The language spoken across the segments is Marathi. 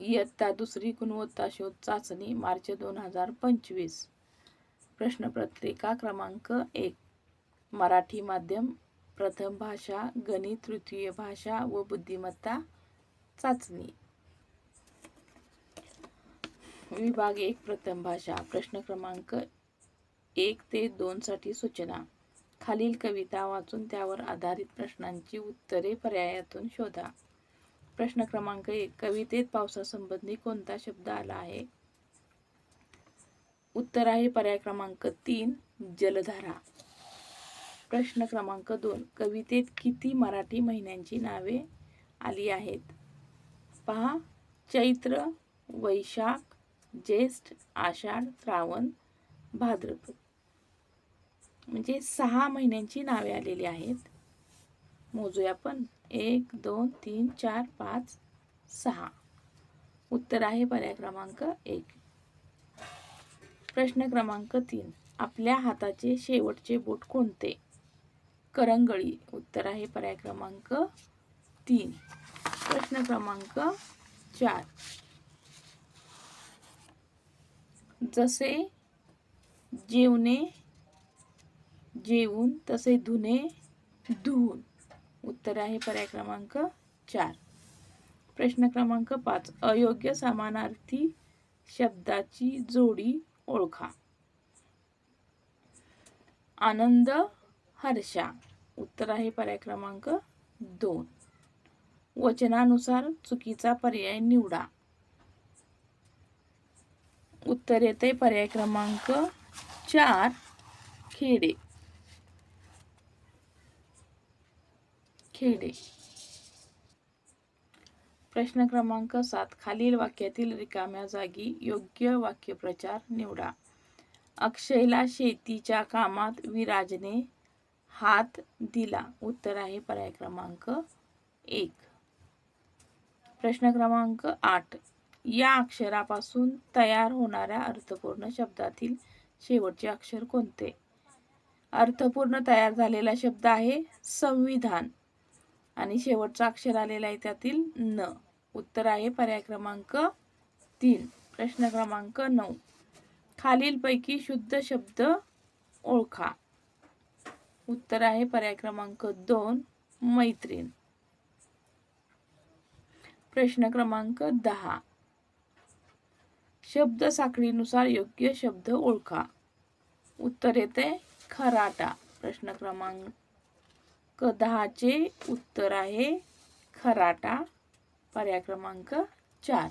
इयत्ता दुसरी गुणवत्ता शोध चाचणी मार्च दोन हजार पंचवीस. प्रश्नपत्रिका क्रमांक एक. मराठी माध्यम प्रथम भाषा गणित तृतीय भाषा व बुद्धिमत्ता चाचणी. विभाग एक प्रथम भाषा. प्रश्न क्रमांक एक ते दोनसाठी सूचना. खालील कविता वाचून त्यावर आधारित प्रश्नांची उत्तरे पर्यायातून शोधा. प्रश्न क्रमांक एक कवितेत पावसासंबंधी कोणता शब्द आला आहे? उत्तर आहे पर्याय क्रमांक तीन जलधारा. प्रश्न क्रमांक दोन कवितेत किती मराठी महिन्यांची नावे आली आहेत? पहा चैत्र वैशाख ज्येष्ठ आषाढ श्रावण भाद्रपद. म्हणजे सहा महिन्यांची नावे आलेली आहेत. मोजूया आपण. एक दोन तीन चार पाच सहा. उत्तर आहे पर्याय क्रमांक एक. प्रश्न क्रमांक तीन. आपल्या हाताचे शेवटचे बोट कोणते? करंगळी. उत्तर आहे पर्याय क्रमांक तीन. प्रश्न क्रमांक चार. जसे जेवणे जेवून तसे धुणे धुवून. उत्तर आहे पर्याय क्रमांक चार. प्रश्न क्रमांक पाच. अयोग्य समानार्थी शब्दाची जोडी ओळखा. आनंद हर्षा. उत्तर आहे पर्याय क्रमांक दोन. वचनानुसार चुकीचा पर्याय निवडा. उत्तर येते पर्याय क्रमांक चार. खेडे. खेडे प्रश्न क्रमांक सात. खालील वाक्यातील रिकाम्या जागी योग्य वाक्यप्रचार निवडा. अक्षयला शेतीच्या कामात विराजने हात दिला. उत्तर आहे पर्याय क्रमांक एक. प्रश्न क्रमांक आठ. या अक्षरापासून तयार होणाऱ्या अर्थपूर्ण शब्दातील शेवटचे अक्षर कोणते? अर्थपूर्ण तयार झालेला शब्द आहे संविधान. आणि शेवटचा अक्षर आलेला आहे त्यातील न. उत्तर आहे पर्याय क्रमांक तीन. प्रश्न क्रमांक नऊ. खालीलपैकी शुद्ध शब्द ओळखा. उत्तर आहे पर्याय क्रमांक दोन मैत्रीण. प्रश्न क्रमांक दहा. शब्द साखळीनुसार योग्य शब्द ओळखा. उत्तर येते खराटा. प्रश्न क्रमांक दहाचे उत्तर आहे खराटा पर्याय क्रमांक चार.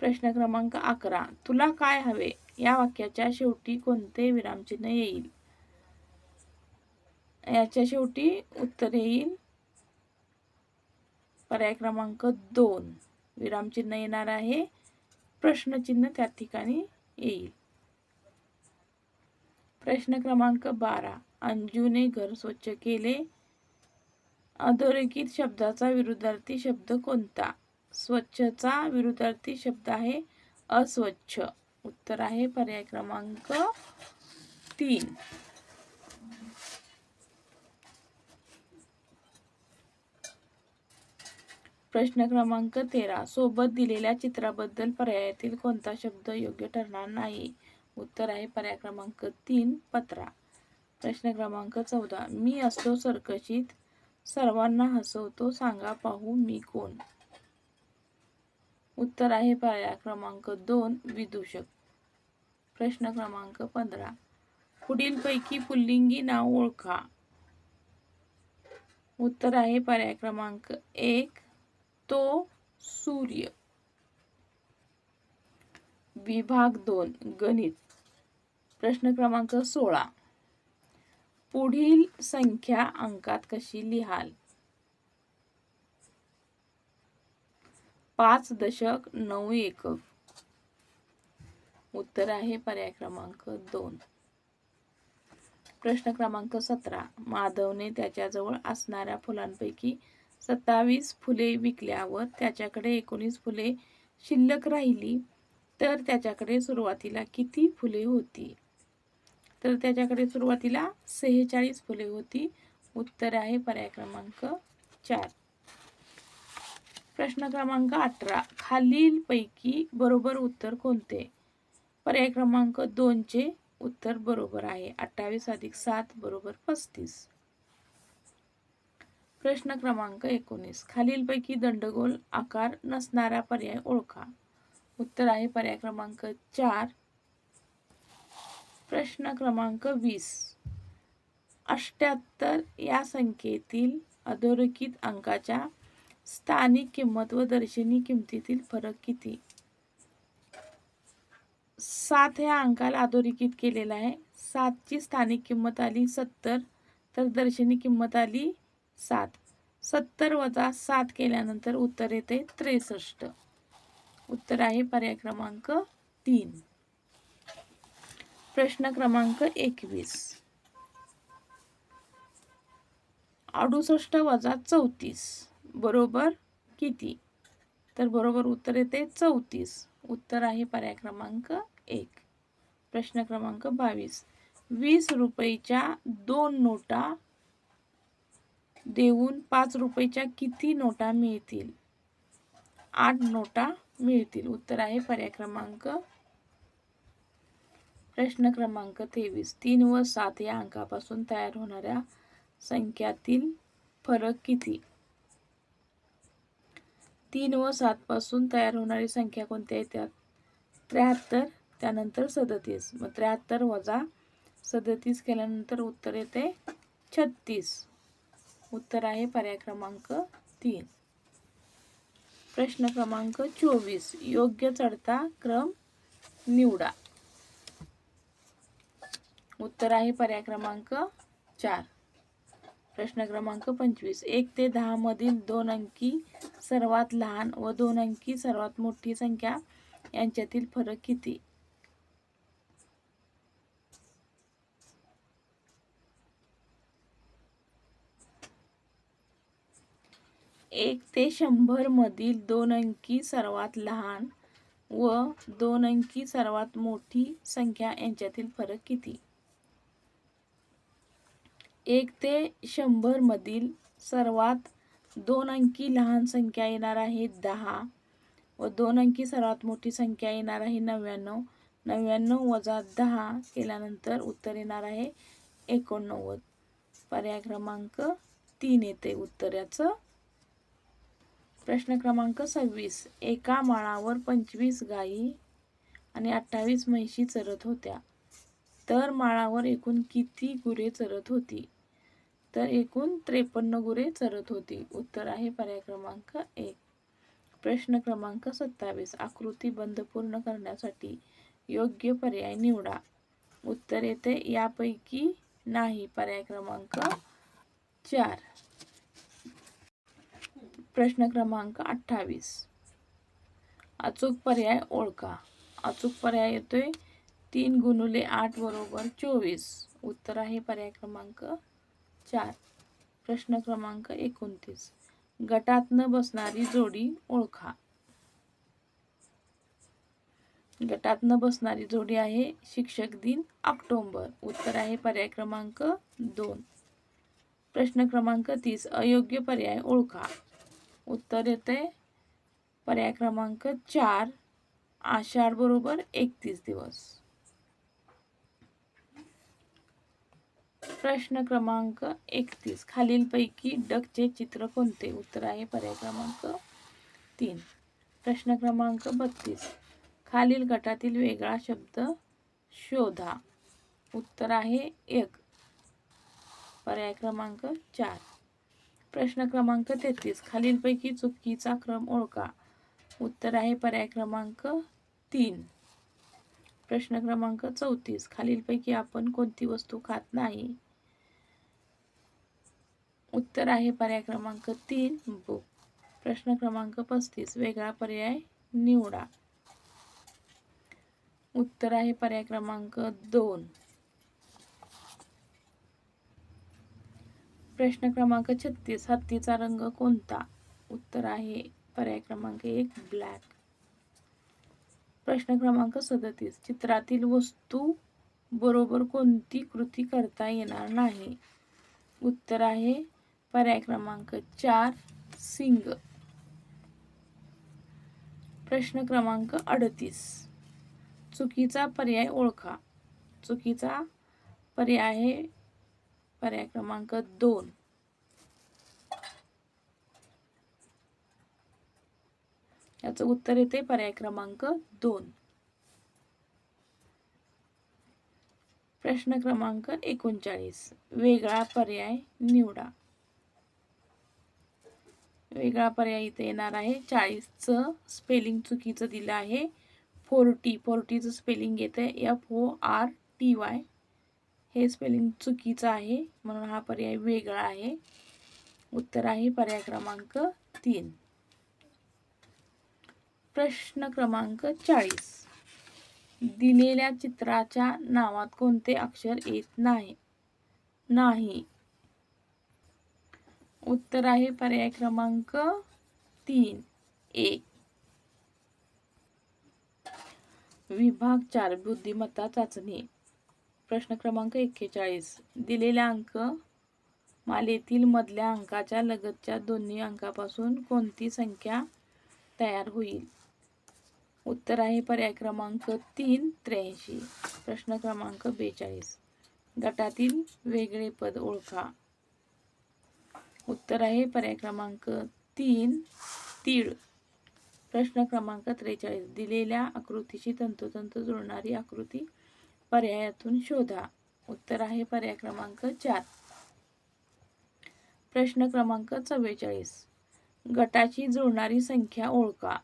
प्रश्न क्रमांक अकरा. तुला काय हवे? या वाक्याच्या शेवटी कोणते विरामचिन्ह येईल? याच्या शेवटी उत्तर येईल. पर्याय क्रमांक दोन. विरामचिन्ह येणार आहे. प्रश्नचिन्ह त्या ठिकाणी येईल. प्रश्न क्रमांक बारा. अंजूने घर स्वच्छ केले. अधोरेखित शब्दाचा विरुद्धार्थी शब्द कोणता? स्वच्छचा विरुद्धार्थी शब्द आहे अस्वच्छ. उत्तर आहे पर्याय क्रमांक तीन. प्रश्न क्रमांक तेरा. सोबत दिलेल्या चित्राबद्दल पर्यायातील कोणता शब्द योग्य ठरणार नाही? उत्तर आहे पर्याय क्रमांक तीन पत्रा. प्रश्न क्रमांक चौदा. मी असतो सरकशीत. सर्वांना हसवतो. सांगा पाहू मी कोण? उत्तर आहे पर्याय क्रमांक दोन विदूषक. प्रश्न क्रमांक पंधरा. पुढीलपैकी पुल्लिंगी नाव ओळखा. उत्तर आहे पर्याय क्रमांक एक तो सूर्य. विभाग दोन गणित. प्रश्न क्रमांक सोळा. पुढील संख्या अंकात कशी लिहाल? पाच दशक नऊ एकक उत्तर आहे पर्याय क्रमांक दोन. प्रश्न क्रमांक सतरा. माधवने त्याच्याजवळ असणाऱ्या फुलांपैकी सत्तावीस फुले विकल्यावर त्याच्याकडे एकोणीस फुले शिल्लक राहिली तर त्याच्याकडे सुरुवातीला किती फुले होती? तर त्याच्याकडे सुरुवातीला सेहेचाळीस फुले होती. उत्तर आहे पर्याय क्रमांक चार. प्रश्न क्रमांक अठरा. खालीलपैकी बरोबर उत्तर कोणते? पर्याय क्रमांक दोनचे उत्तर बरोबर आहे. अठ्ठावीस अधिक सात बरोबर पस्तीस. प्रश्न क्रमांक एकोणीस. खालीलपैकी दंडगोल आकार नसणारा पर्याय ओळखा. उत्तर आहे पर्याय क्रमांक चार. प्रश्न क्रमांक वीस. अष्ट्याहत्तर या संख्येतील अधोरेखित अंकाच्या स्थानिक किंमत व दर्शनी किंमतीतील फरक किती? सात ह्या अंकाला अधोरेखित केलेला आहे. सातची स्थानिक किंमत आली सत्तर तर दर्शनी किंमत आली सात. सत्तर वजा सात केल्यानंतर उत्तर येते त्रेसष्ट. उत्तर आहे पर्याय क्रमांक तीन. प्रश्न क्रमांक एकवीस. अडुसष्ट वजा चौतीस. बरोबर किती? तर बरोबर उत्तर येते चौतीस. उत्तर आहे पर्याय क्रमांक एक. प्रश्न क्रमांक बावीस. वीस रुपयेच्या दोन नोटा देऊन पाच रुपयेच्या किती नोटा मिळतील? आठ नोटा मिळतील. उत्तर आहे पर्याय क्रमांक प्रश्न क्रमांक तेवीस. तीन व सात या अंकापासून तयार होणाऱ्या संख्यातील फरक किती? तीन व सातपासून तयार होणारी संख्या कोणत्या येतात त्र्याहत्तर त्यानंतर सदतीस. मग त्र्याहत्तर वजा सदतीस केल्यानंतर उत्तर येते छत्तीस. उत्तर आहे पर्याय क्रमांक तीन. प्रश्न क्रमांक चोवीस. योग्य चढता क्रम निवडा. उत्तर आहे पर्याय क्रमांक चार. प्रश्न क्रमांक पंचवीस. एक ते दहा मधील दोन अंकी सर्वात लहान व दोन अंकी सर्वात मोठी संख्या यांच्यातील फरक किती? एक ते शंभर मधील दोन अंकी सर्वात लहान व दोन अंकी सर्वात मोठी संख्या यांच्यातील फरक किती? एक ते शंभरमधील सर्वात दोन अंकी लहान संख्या येणार आहे दहा व दोन अंकी सर्वात मोठी संख्या येणार आहे नव्याण्णव. नव्याण्णव वजा दहा केल्यानंतर उत्तर येणार आहे एकोणनव्वद. पर्याय क्रमांक तीन येते उत्तर याचं प्रश्न क्रमांक सव्वीस. एका माळावर पंचवीस गायी आणि अठ्ठावीस म्हैशी चरत होत्या. तर माळावर एकूण किती गुरे चरत होती? तर एकूण त्रेपन्न गुरे चरत होती. उत्तर आहे पर्याय क्रमांक एक. प्रश्न क्रमांक सत्तावीस. आकृती बंद पूर्ण करण्यासाठी योग्य पर्याय निवडा. उत्तर येते यापैकी नाही. पर्याय क्रमांक चार. प्रश्न क्रमांक अठ्ठावीस. अचूक पर्याय ओळखा. अचूक पर्याय येतोय तीन गुणुले आठ बरोबर चोवीस. उत्तर आहे पर्याय क्रमांक चार. प्रश्न क्रमांक एकोणतीस. गटात न बसणारी जोडी ओळखा. गटात न बसणारी जोडी आहे शिक्षक दिन ऑक्टोंबर. उत्तर आहे पर्याय क्रमांक दोन. प्रश्न क्रमांक तीस. अयोग्य पर्याय ओळखा. उत्तर येते पर्याय क्रमांक चार. आषाढ बरोबर एकतीस दिवस. प्रश्न क्रमांक एकतीस. खालीलपैकी डकचे चित्र कोणते? उत्तर आहे पर्याय क्रमांक तीन. प्रश्न क्रमांक बत्तीस. खालील गटातील वेगळा शब्द शोधा. उत्तर आहे एक. पर्याय क्रमांक चार. प्रश्न क्रमांक तेहतीस. खालीलपैकी चुकीचा क्रम ओळखा. उत्तर आहे पर्याय क्रमांक तीन. प्रश्न क्रमांक चौतीस. खालीलपैकी आपण कोणती वस्तू खात नाही? उत्तर आहे पर्याय क्रमांक तीन बुक. प्रश्न क्रमांक पस्तीस. वेगळा पर्याय निवडा. उत्तर आहे पर्याय क्रमांक दोन. प्रश्न क्रमांक छत्तीस. हत्तीचा रंग कोणता? उत्तर आहे पर्याय क्रमांक एक ब्लॅक. प्रश्न क्रमांक सदतीस. चित्रातील वस्तू बरोबर कोणती कृती करता येणार नाही? उत्तर आहे पर्याय क्रमांक चार सिंग. प्रश्न क्रमांक अडतीस. चुकीचा पर्याय ओळखा. चुकीचा पर्याय आहे पर्याय क्रमांक दोन. याचं उत्तर येते पर्याय क्रमांक दोन. प्रश्न क्रमांक एकोणचाळीस. वेगळा पर्याय निवडा. वेगळा पर्याय इथे येणार आहे. चाळीसचं स्पेलिंग चुकीचं दिलं आहे. फोर्टी फोर्टीचं स्पेलिंग येतं F O R T Y हे स्पेलिंग चुकीचं आहे. म्हणून हा पर्याय वेगळा आहे. उत्तर आहे पर्याय क्रमांक तीन. प्रश्न क्रमांक चाळीस. दिलेल्या चित्राच्या नावात कोणते अक्षर येत नाही? नाही. उत्तर आहे पर्याय क्रमांक तीन. ए विभाग चार बुद्धिमत्ता चाचणी. प्रश्न क्रमांक एक्केचाळीस. दिलेल्या अंक मालेतील मधल्या अंकाच्या लगतच्या दोन्ही अंकापासून कोणती संख्या तयार होईल? उत्तर आहे पर्याय क्रमांक तीन त्र्याऐंशी. प्रश्न क्रमांक बेचाळीस. गटातील वेगळे पद ओळखा. उत्तर आहे पर्याय क्रमांक तीन तीळ. प्रश्न क्रमांक त्रेचाळीस. दिलेल्या आकृतीशी तंतोतंत जुळणारी आकृती पर्यायातून शोधा. उत्तर आहे पर्याय क्रमांक चार. प्रश्न क्रमांक चव्वेचाळीस. गटाची जुळणारी संख्या ओळखा.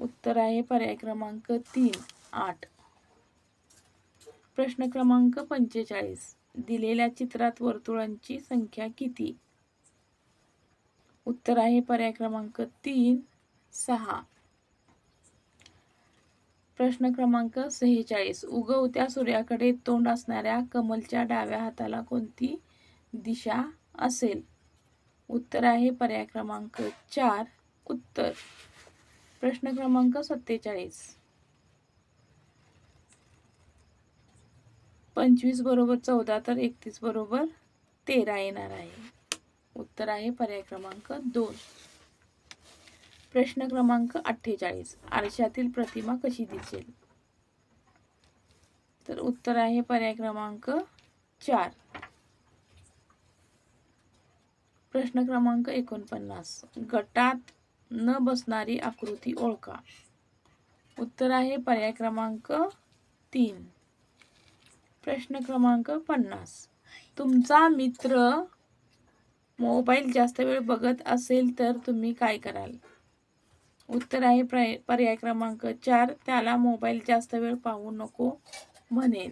उत्तर आहे पर्याय क्रमांक तीन आठ. प्रश्न क्रमांक पंचेचाळीस. दिलेल्या चित्रात वर्तुळांची संख्या किती? उत्तर आहे पर्याय क्रमांक तीन सहा. प्रश्न क्रमांक सेहेचाळीस. उगवत्या सूर्याकडे तोंड असणाऱ्या कमलच्या डाव्या हाताला कोणती दिशा असेल? उत्तर आहे पर्याय क्रमांक चार उत्तर. प्रश्न क्रमांक सत्तेचाळीस. पंचवीस बरोबर चौदा तर एकतीस बरोबर तेरा येणार आहे. उत्तर आहे पर्याय क्रमांक दोन. प्रश्न क्रमांक अठ्ठेचाळीस. आरशातील प्रतिमा कशी दिसेल? तर उत्तर आहे पर्याय क्रमांक चार. प्रश्न क्रमांक एकोणपन्नास. गटात न बसणारी आकृती ओळखा. उत्तर आहे पर्याय क्रमांक तीन. प्रश्न क्रमांक पन्नास. तुमचा मित्र मोबाईल जास्त वेळ बघत असेल तर तुम्ही काय कराल? उत्तर आहे पर्याय क्रमांक चार. त्याला मोबाईल जास्त वेळ पाहू नको म्हणेल.